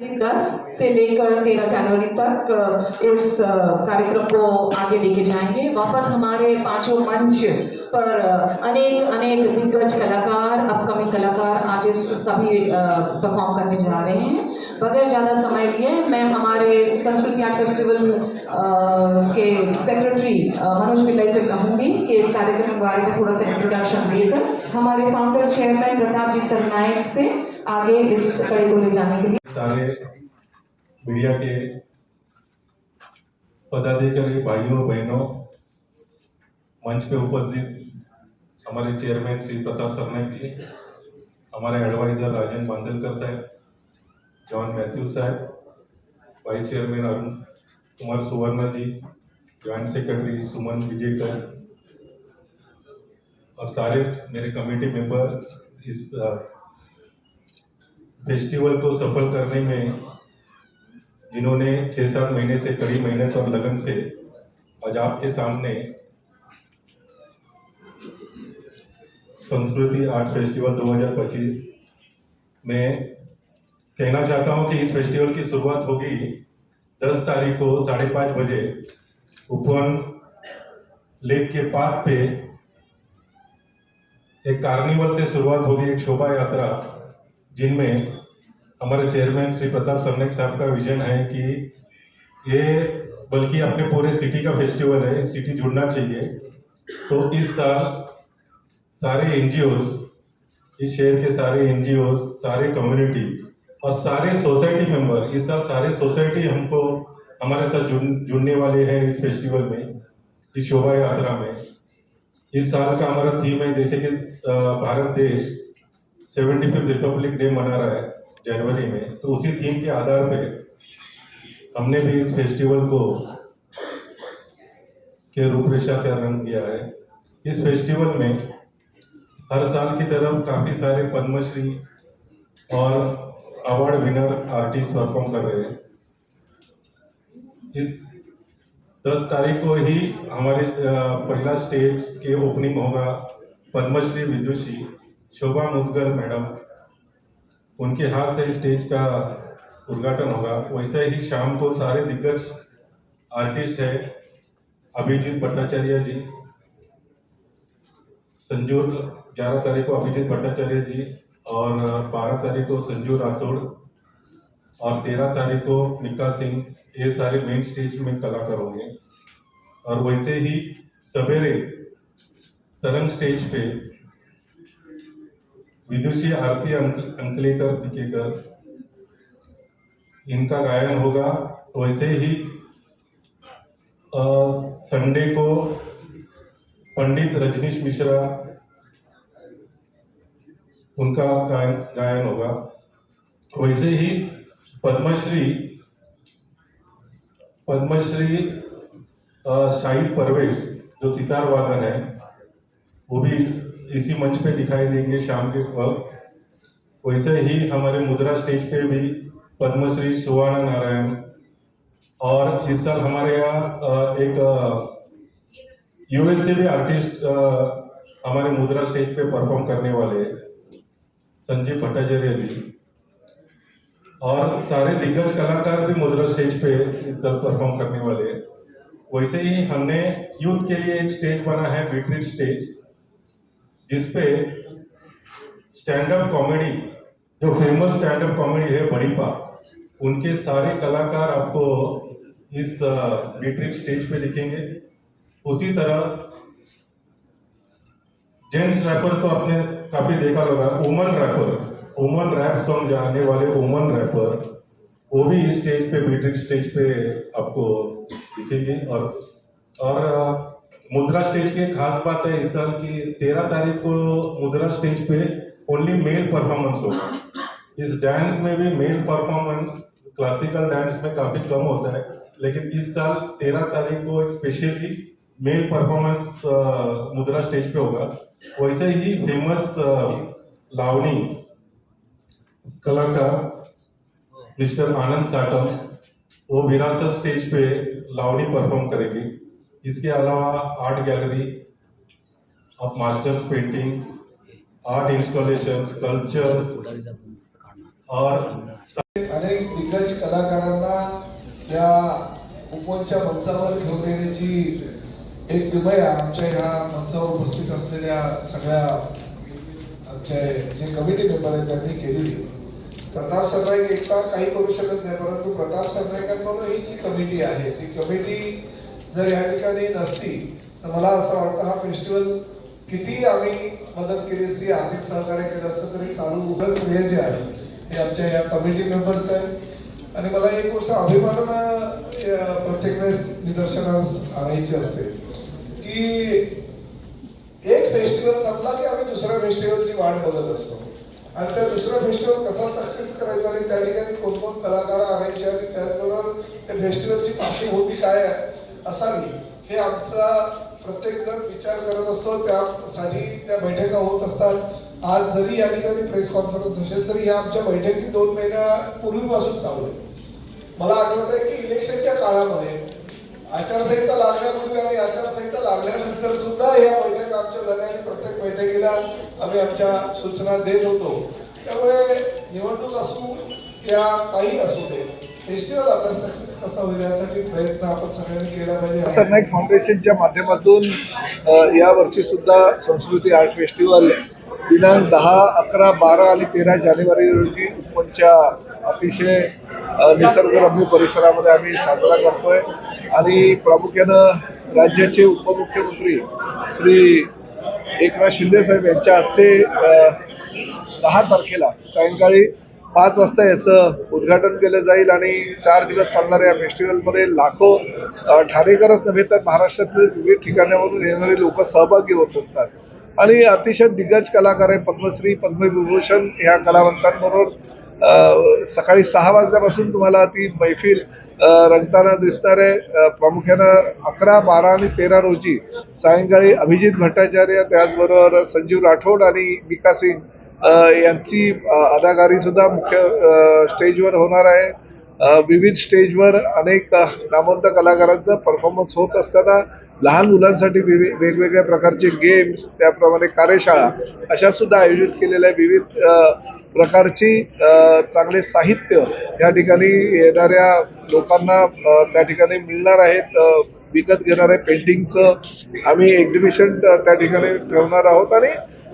दस से लेकर तेरह जनवरी तक इस कार्यक्रम को आगे लेके जाएँगे। वापस हमारे पाँचों मंच पर अनेक अनेक दिग्गज कलाकार अपकमिंग कलाकार आर्टिस्ट सभी परफॉर्म करने जा रहे हैं। बगैर ज़्यादा समय लिए मैं हमारे संस्कृति आर्ट फेस्टिवल के सेक्रेटरी मनोज पिल्लाई से कहूँगी कि इस कार्यक्रम के बारे में थोड़ा सा इंट्रोडक्शन देकर, हमारे फाउंडर चेयरमैन प्रताप जी सरनायक से आगे इस कड़ी को ले जाने के लिए सारे मीडिया के पदाधिकारी भाइयों, बहनों, मंच पे उपस्थित हमारे चेयरमैन श्री प्रताप सरनाईक जी, हमारे adviser Rajan Bandalkar sahab John Matthew sahab vice chairman Arun Kumar Suvarna ji joint secretary Suman Vijekar और सारे मेरे कमेटी मेंबर इस फेस्टिवल को सफल करने में जिन्होंने छः सात महीने से कड़ी मेहनत और लगन से आज आपके सामने संस्कृति आर्ट फेस्टिवल 2025 में कहना चाहता हूँ कि इस फेस्टिवल की शुरुआत होगी 10 तारीख को साढ़े पाँच बजे उपवन लेक के पाथ पे एक कार्निवल से शुरुआत होगी, एक शोभा यात्रा। जिनमें हमारे चेयरमैन श्री प्रताप सरनाईक साहब का विजन है कि ये बल्कि अपने पूरे सिटी का फेस्टिवल है सिटी जुड़ना चाहिए। तो इस साल सारे एन इस शहर के सारे एन सारे कम्युनिटी और सारे सोसाइटी मेंबर इस साल सारे सोसाइटी हमको, हमारे साथ जुड़, जुड़ने वाले हैं इस फेस्टिवल में, इस शोभा यात्रा में। इस साल का हमारा थीम है, जैसे कि भारत देश। सेवेंटी फिफ्थ रिपब्लिक डे मना रहा है, जनवरी में तो उसी थीम के आधार पे हमने भी इस फेस्टिवल को के रूपरेखा का रंग दिया है। इस फेस्टिवल में हर साल की तरह काफ़ी सारे पद्मश्री और अवार्ड विनर आर्टिस्ट परफॉर्म कर रहे हैं। इस दस तारीख को ही हमारे पहला स्टेज के ओपनिंग होगा, पद्मश्री विदुषी। शोभा मुदगल मैडम, उनके हाथ से स्टेज का उद्घाटन होगा। वैसे ही शाम को सारे दिग्गज आर्टिस्ट है, अभिजीत भट्टाचार्य जी संजू ग्यारह तारीख को अभिजीत भट्टाचार्य जी और बारह तारीख को संजू राठौड़ और तेरह तारीख को निका सिंह, ये सारे मेन स्टेज में कलाकार होंगे। और वैसे ही सवेरे तरंग स्टेज पे विदुषी आरती अंक, अंकलेकर दिखेकर इनका गायन होगा वैसे ही संडे को पंडित रजनीश मिश्रा उनका गायन गायन होगा। वैसे ही पद्मश्री पद्मश्री शाहिद परवेज जो सितार वादन है वो भी इसी मंच पे दिखाई देंगे शाम के वक्त। वैसे ही हमारे मुद्रा स्टेज पे भी पद्मश्री सुवर्ण नारायण और इस साल हमारे यहाँ एक यूएस से भी आर्टिस्ट हमारे मुद्रा स्टेज पे परफॉर्म करने वाले संजीव भट्टाचार्य जी। और सारे दिग्गज कलाकार भी मुद्रा स्टेज पे इस साल परफॉर्म करने वाले हैं। वैसे ही हमने यूथ के लिए एक स्टेज बना है बीट्रिट स्टेज जिसपे स्टैंड अप कॉमेडी जो फ़ेमस स्टैंड अप कॉमेडी है बड़ीपा, उनके सारे कलाकार आपको इस बीट्रिट स्टेज पे दिखेंगे। उसी तरह जेंट्स रैपर तो आपने काफ़ी देखा होगा woman rapper woman rap song गाने वाले वुमन रैपर, वो भी इस स्टेज पे बीट्रिक स्टेज पे आपको दिखेंगे। और और मुद्रा स्टेज की खास बात है इस साल की तेरह तारीख को मुद्रा स्टेज पे ओनली मेल परफॉर्मेंस होगा। इस डांस में भी मेल परफॉर्मेंस क्लासिकल डांस में काफ़ी कम होता है, लेकिन इस साल तेरह तारीख को एक specially male performance Mudra stage पे होगा। वैसे ही फ़ेमस लावनी कलाकार मिस्टर आनंद साटम वो विरासत स्टेज पे लावनी परफॉर्म करेंगे। इसके अलावा art gallery of masters painting art installation sculptures और अनेक दिग्गज कलाकारांना या उपवनच्या मंचावर घेऊन येण्याची एक किमया आमच्या ह्या मंचावर उपस्थित असलेल्या सगळ्या आमचे जे कमिटी मेंबर आहेत त्यांनी केलेली. प्रताप सरनाईक एकटा काही करू शकत नाही परंतु प्रताप सरनाईकांमधून ही जी कमिटी आहे ती कमिटी जर या ठिकाणी नसती तर मला असं वाटतं हा फेस्टिवल किती आम्ही मदत केली असती आर्थिक सहकार्य केलं असतं तरी चालू उघडच क्रिया जे आहे हे आमच्या या कमिटी मेंबरचं आहे आणि मला एक गोष्ट अभिमानानं प्रत्येक वेळेस निदर्शनास आणायची असते की एक फेस्टिवल संपला की आम्ही दुसऱ्या फेस्टिवलची वाट बघत असतो. आणि त्या दुसरा फेस्टिवल कसा सक्सेस करायचा आणि त्या ठिकाणी कोण कोण कलाकार आणायचे आणि त्याचबरोबर त्या फेस्टिवलची पार्श्वभूमी काय आहे असावी हे आमचा प्रत्येक जण विचार करत असतो. त्यासाठी त्या बैठका होत असतात. आज जरी या ठिकाणी प्रेस कॉन्फरन्स असेल तरी या आमच्या बैठकी दोन महिन्यापूर्वीपासून चालू आहे. मला आठवत आहे की इलेक्शनच्या काळामध्ये आचारसंहिता लागल्यापूर्वी आणि आचारसंहिता लागल्यानंतर सुद्धा या बैठका आमच्या झाल्या आणि प्रत्येक बैठकीला आम्ही आमच्या सूचना देत होतो. त्यामुळे निवडणूक असू किंवा काही असू दे फेस्टिवल आपला सक्सेस कसा यासाठी प्रयत्न आपण सगळ्यांनी केला पाहिजे. फाउंडेशनच्या माध्यमातून या वर्षी सुद्धा संस्कृती आर्ट फेस्टिवल दिनांक दहा अकरा बारा आणि तेरा जानेवारी रोजी उपनच्या अतिशय निसर्गरम्य परिसरामध्ये आम्ही साजरा करतोय. आणि प्रामुख्यानं राज्याचे उपमुख्यमंत्री श्री एकनाथ शिंदे साहेब यांच्या हस्ते दहा तारखेला सायंकाळी पाच वाजता याचं उद्घाटन केलं जाईल आणि चार दिवस चालणाऱ्या या फेस्टिवलमध्ये लाखो ठाणेकरच नव्हे तर महाराष्ट्रातील विविध ठिकाणावरून येणारे लोक सहभागी होत असतात. आणि अतिशय दिग्गज कलाकार आहे पद्मश्री पद्मविभूषण या कलावंतांबरोबर सकाळी सहा वाजल्यापासून तुम्हाला ती मैफिल रंगताना दिसणार आहे. प्रामुख्यानं अकरा बारा आणि तेरा रोजी सायंकाळी अभिजित भट्टाचार्य त्याचबरोबर संजीव राठोड आणि मिका सिंग यांची अदाकारी सुद्धा मुख्य स्टेजवर होणार आहे. विविध स्टेजवर अनेक नामवंत कलाकारांचा परफॉर्मन्स होत असताना लहान मुलांसाठी विवि- वेगवेगळ्या प्रकारचे गेम्स त्याप्रमाणे कार्यशाळा अशा सुद्धा आयोजित केलेल्या विविध प्रकारची चांगले साहित्य या ठिकाणी येणाऱ्या लोकांना त्या ठिकाणी मिळणार आहेत. विकत घेणार आहे. पेंटिंगचं आम्ही एक्झिबिशन त्या ठिकाणी ठेवणार आहोत आणि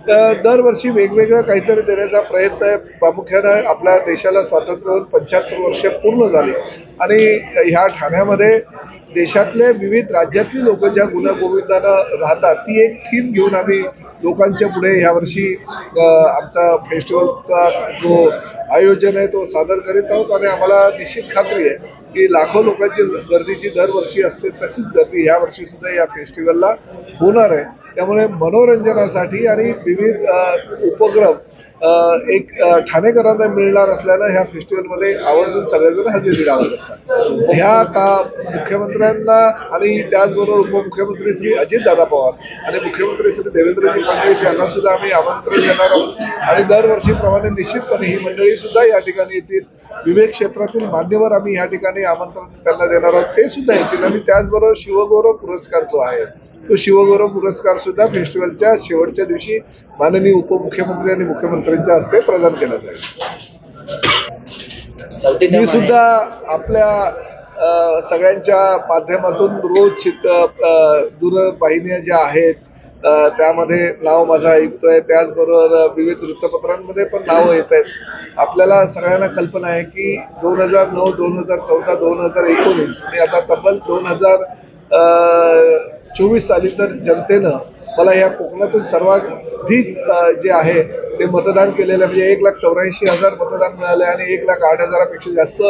तर दरवर्षी वेगवेगळं काहीतरी देण्याचा प्रयत्न आहे. प्रामुख्यानं आपल्या देशाला स्वातंत्र्य होऊन पंच्याहत्तर वर्ष पूर्ण झाली. आणि ह्या ठाण्यामध्ये देशातले विविध राज्यातली लोक ज्या गुण्यागोविंदानं राहतात ती एक थीम घेऊन आम्ही लोकांच्या पुढे यावर्षी आमचा फेस्टिवलचा जो आयोजन आहे तो सादर करीत आहोत. आणि आम्हाला निश्चित खात्री आहे की लाखो लोकांची गर्दीची दरवर्षी असते तशीच गर्दी ह्या सुद्धा या फेस्टिवलला होणार आहे. त्यामुळे मनोरंजनासाठी आणि विविध उपक्रम एक ठाणेकरांना मिळणार असल्यानं ह्या फेस्टिवलमध्ये आवर्जून सगळेजण हजेरी लावत असतात. ह्या का मुख्यमंत्र्यांना आणि त्याचबरोबर उपमुख्यमंत्री श्री अजितदादा पवार आणि मुख्यमंत्री श्री देवेंद्रजी फडणवीस यांना सुद्धा आम्ही आमंत्रण देणार आहोत. आणि दरवर्षीप्रमाणे निश्चितपणे ही मंडळी सुद्धा या ठिकाणी येतील. विवेक क्षेत्रातील मान्यवर आम्ही या ठिकाणी आमंत्रण त्यांना देणार आहोत. ते सुद्धा येतील. आणि त्याचबरोबर शिवगौरव पुरस्कार जो आहे तो शिवगौरव पुरस्कार सुद्धा फेस्टिवलच्या शेवटच्या दिवशी माननीय उपमुख्यमंत्री आणि मुख्यमंत्र्यांच्या हस्ते प्रदान केला जाईल. मी सुद्धा आपल्या सगळ्यांच्या माध्यमातून रोज चित्र अ, दूरवाहिन्या ज्या आहेत त्यामध्ये नाव माझं ऐकतोय. त्याचबरोबर विविध वृत्तपत्रांमध्ये पण नावं येत आहेत. आपल्याला सगळ्यांना कल्पना आहे की दोन हजार नऊ दोन हजार चौदा दोन हजार एकोणीस आणि आता तब्बल दोन हजार चोवीस साली तर जनतेनं मला या कोकणातून सर्वाधिक जे आहे ते मतदान केलेलं आहे. म्हणजे एक लाख चौऱ्याऐंशी हजार मतदान मिळालं आहे आणि एक लाख आठ हजारापेक्षा जास्त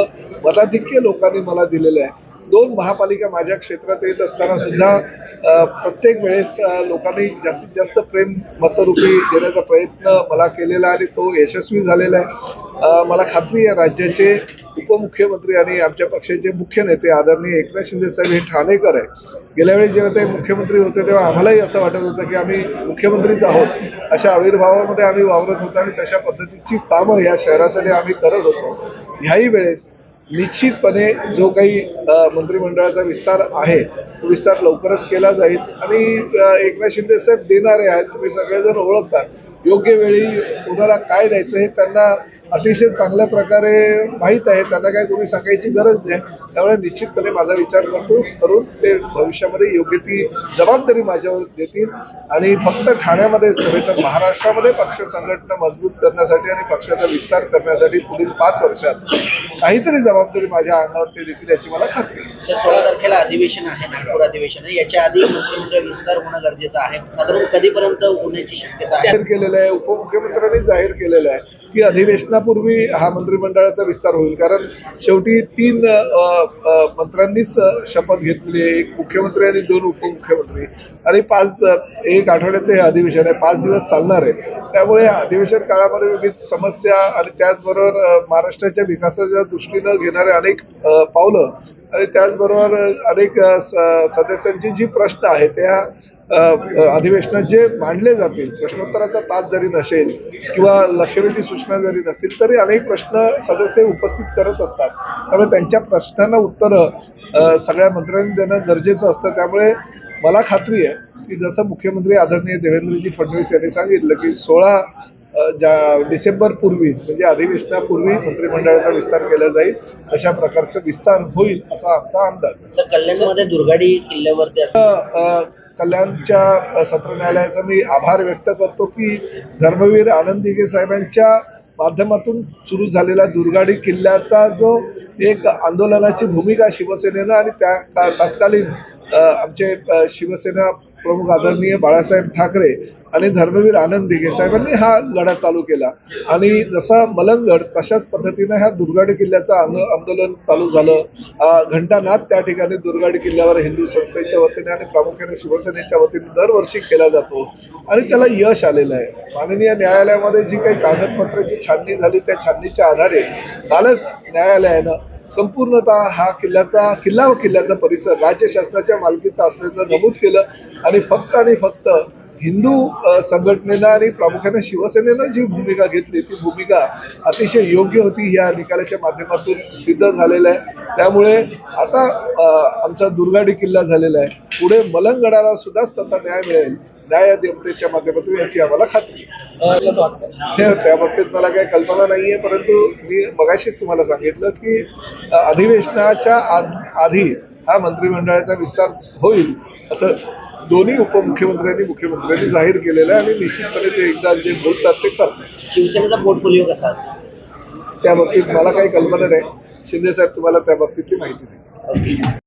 मताधिक्य लोकांनी मला दिलेलं आहे दोन महापालिका माझ्या क्षेत्रात येत असताना सुद्धा प्रत्येक वेळेस लोकांनी जास्तीत जास्त प्रेम मतरूपी देण्याचा प्रयत्न मला केलेला आहे आणि तो यशस्वी झालेला आहे. मला खात्री आहे राज्याचे उपमुख्यमंत्री आणि आमच्या पक्षाचे मुख्य नेते आदरणीय एकनाथ शिंदे साहेब हे ठाणेकर आहे गेल्या वेळी जेव्हा ते मुख्यमंत्री होते तेव्हा आम्हालाही असं वाटत होतं की आम्ही मुख्यमंत्रीच आहोत. अशा आविर्भावामध्ये आम्ही वावरत होतो आणि तशा पद्धतीची कामं या शहरासाठी आम्ही करत होतो. ह्याही वेळेस निश्चितपणे जो काही मंत्रिमंडळाचा विस्तार आहे तो विस्तार लवकरच केला जाईल. आणि एकनाथ शिंदे साहेब देणारे आहेत तुम्ही सगळेजण ओळखतात योग्य वेळी कुणाला काय द्यायचं हे त्यांना अतिशय चांगल्या प्रकारे माहीत आहे. त्यांना काय कोणी सांगायची गरज नाही. त्यामुळे निश्चितपणे माझा विचार करतो करून ते भविष्यामध्ये योग्य ती जबाबदारी माझ्यावर देतील. आणि फक्त ठाण्यामध्येच नव्हे तर महाराष्ट्रामध्ये पक्ष संघटना मजबूत करण्यासाठी आणि पक्षाचा विस्तार करण्यासाठी पुढील पाच वर्षात काहीतरी जबाबदारी माझ्या अंगावर ते देतील याची मला खात्री सोळा तारखेला अधिवेशन आहे नागपूर अधिवेशन आहे. याच्या आधी मंत्रिमंडळ विस्तार होणं गरजेचं आहे. साधारण कधीपर्यंत होण्याची शक्यता आहे? जाहीर केलेलं आहे. उपमुख्यमंत्र्यांनी जाहीर केलेलं आहे. की अधिवेशनापूर्वी हा मंत्रिमंडळाचा विस्तार होईल. कारण शेवटी तीन मंत्र्यांनीच शपथ घेतलेली आहे एक मुख्यमंत्री आणि दोन उपमुख्यमंत्री. आणि पाच एक आठवड्याचं हे अधिवेशन आहे. पाच दिवस चालणार आहे. त्यामुळे अधिवेशन काळामध्ये विविध समस्या आणि त्याचबरोबर महाराष्ट्राच्या विकासाच्या दृष्टीनं घेणारे अनेक पावलं आणि त्याचबरोबर अनेक सदस्यांची जी प्रश्न आहेत त्या अधिवेशनात जे मांडले जातील प्रश्नोत्तराचा तास जरी नसेल किंवा लक्षवेधी सूचना जरी नसतील तरी अनेक प्रश्न सदस्य उपस्थित करत असतात. त्यामुळे त्यांच्या प्रश्नांना उत्तरं सगळ्या मंत्र्यांनी देणं गरजेचं असतं. त्यामुळे मला खात्री आहे की जसं मुख्यमंत्री आदरणीय देवेंद्रजी फडणवीस यांनी सांगितलं की सोळा ज्या डिसेंबर पूर्वीच म्हणजे अधिवेशनापूर्वी मंत्रिमंडळाचा विस्तार केला जाईल अशा प्रकारचा विस्तार होईल असा आमचा अंदाज. कल्याणमध्ये दुर्गाडी किल्ल्यावरती कल्याणच्या सत्र न्यायालयाचा मी आभार व्यक्त करतो की धर्मवीर आनंद दिघे साहेबांच्या माध्यमातून सुरू झालेला दुर्गाडी किल्ल्याचा जो एक आंदोलनाची भूमिका शिवसेनेनं आणि त्या तत्कालीन आमचे शिवसेना प्रमुख आदरणीय बाळासाहेब ठाकरे आणि धर्मवीर आनंद दिघे साहेबांनी हा लढा चालू केला. आणि जसा मलंगड तशाच पद्धतीनं ह्या दुर्गाड किल्ल्याचं आंदोलन चालू झालं. घंटानाथ घंटानाद त्या ठिकाणी दुर्गाड किल्ल्यावर हिंदू संस्थेच्या वतीने आणि प्रामुख्याने शिवसेनेच्या वतीने दरवर्षी केला जातो. आणि त्याला यश आलेलं आहे. माननीय न्यायालयामध्ये जी काही कागदपत्राची छाननी झाली त्या छाननीच्या आधारे कालच न्यायालयानं संपूर्णतः हा किल्ल्याचा किल्ला व किल्ल्याचा परिसर राज्य शासनाच्या मालकीचा असल्याचं नमूद केलं. आणि फक्त आणि फक्त हिंदू अ, संघटनेनं आणि प्रामुख्याने शिवसेनेनं जी भूमिका घेतली ती भूमिका अतिशय योग्य होती या निकालाच्या माध्यमातून सिद्ध झालेलं आहे. त्यामुळे आता आमचा दुर्गाडी किल्ला झालेला आहे. पुढे मलंगडाला सुद्धाच तसा न्याय मिळेल. न्यायदेवतेच्या माध्यमातून याची आम्हाला खात्री आहे. त्या बाबतीत मला काही कल्पना नाहीये परंतु मी मगाशीच तुम्हाला सांगितलं की अधिवेशनाच्या आधी हा मंत्रिमंडळाचा विस्तार होईल असं दोन्ही उपमुख्यमंत्र्यांनी मुख्यमंत्र्यांनी जाहीर केलेलं आहे आणि निश्चितपणे ते एकदा जे बोलतात ते करतात. शिवसेनेचा पोर्टफोलिओ कसा असेल? त्या बाबतीत मला काही कल्पना नाही. शिंदे साहेब तुम्हाला त्या बाबतीतली माहिती नाही